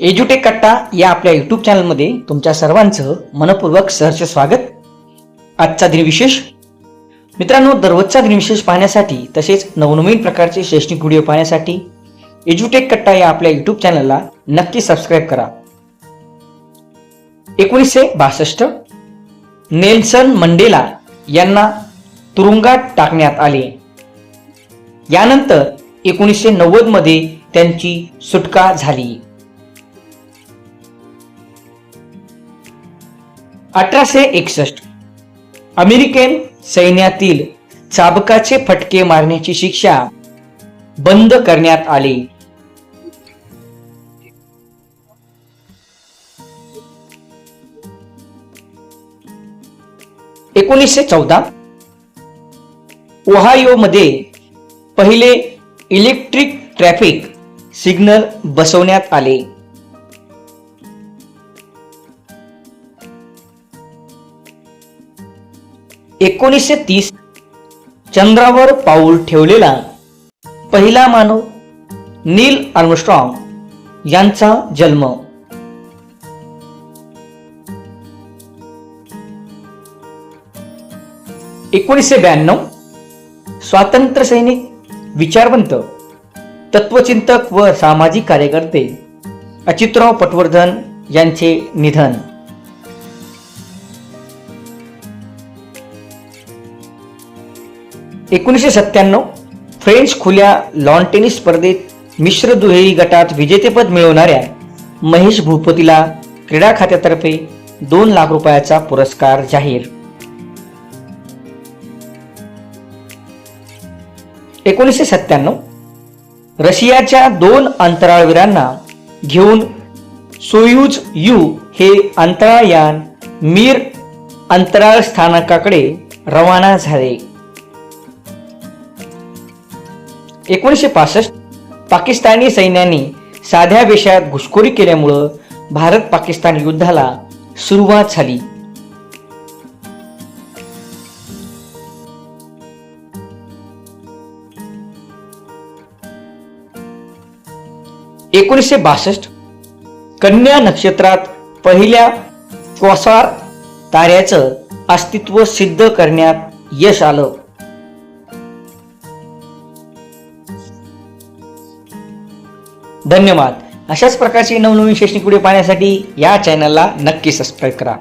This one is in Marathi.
एज्युटेक कट्टा या आपल्या युट्यूब चॅनलमध्ये तुमच्या सर्वांचं मनपूर्वक सहर्ष स्वागत. आजचा दिनविशेष मित्रांनो दररोजचा दिनविशेष पाहण्यासाठी तसेच नवनवीन प्रकारचे शैक्षणिक व्हिडिओ पाहण्यासाठी एज्युटेक कट्टा या आपल्या युट्यूब चॅनलला नक्की सबस्क्राईब करा. एकोणीसशे बासष्ट नेल्सन मंडेला यांना तुरुंगात टाकण्यात आले. यानंतर एकोणीसशे नव्वदमध्ये त्यांची सुटका झाली. अठराशे एकसष्ट. अमेरिकन सैन्यातील चाबकाचे फटके मारण्याची शिक्षा बंद करण्यात आली. एकोणीसशे चौदा. ओहायो मध्ये पहिले इलेक्ट्रिक ट्रॅफिक सिग्नल बसवण्यात आले. एकोणीसशे तीस चंद्रावर पाऊल ठेवलेला पहिला मानव नील आर्मस्ट्रॉंग यांचा जन्म. एकोणीसशे ब्याण्णव स्वातंत्र्य सैनिक विचारवंत तत्वचिंतक व सामाजिक कार्यकर्ते अच्युतराव पटवर्धन यांचे निधन. एकोणीसशे सत्त्याण्णव फ्रेंच खुल्या लॉन टेनिस स्पर्धेत मिश्र दुहेरी गटात विजेतेपद मिळवणाऱ्या महेश भूपतीला क्रीडा खात्यातर्फे दोन लाख रुपयाचा पुरस्कार जाहीर. एकोणीसशे सत्त्याण्णव रशियाच्या दोन अंतराळवीरांना घेऊन सोयूज यू हे अंतराळयान मीर अंतराळ स्थानकाकडे रवाना झाले. एकोणीसशे पासष्ट पाकिस्तानी सैन्याने साध्या वेशात घुसखोरी केल्यामुळं भारत पाकिस्तान युद्धाला सुरुवात झाली. एकोणीसशे बासष्ट कन्या नक्षत्रात पहिल्या क्वसार ताऱ्याचं अस्तित्व सिद्ध करण्यात यश आलं. धन्यवाद. अशाच प्रकारची नवनवीन शैक्षणिक व्हिडिओ पाहण्यासाठी या चॅनलला नक्की सबस्क्राईब करा.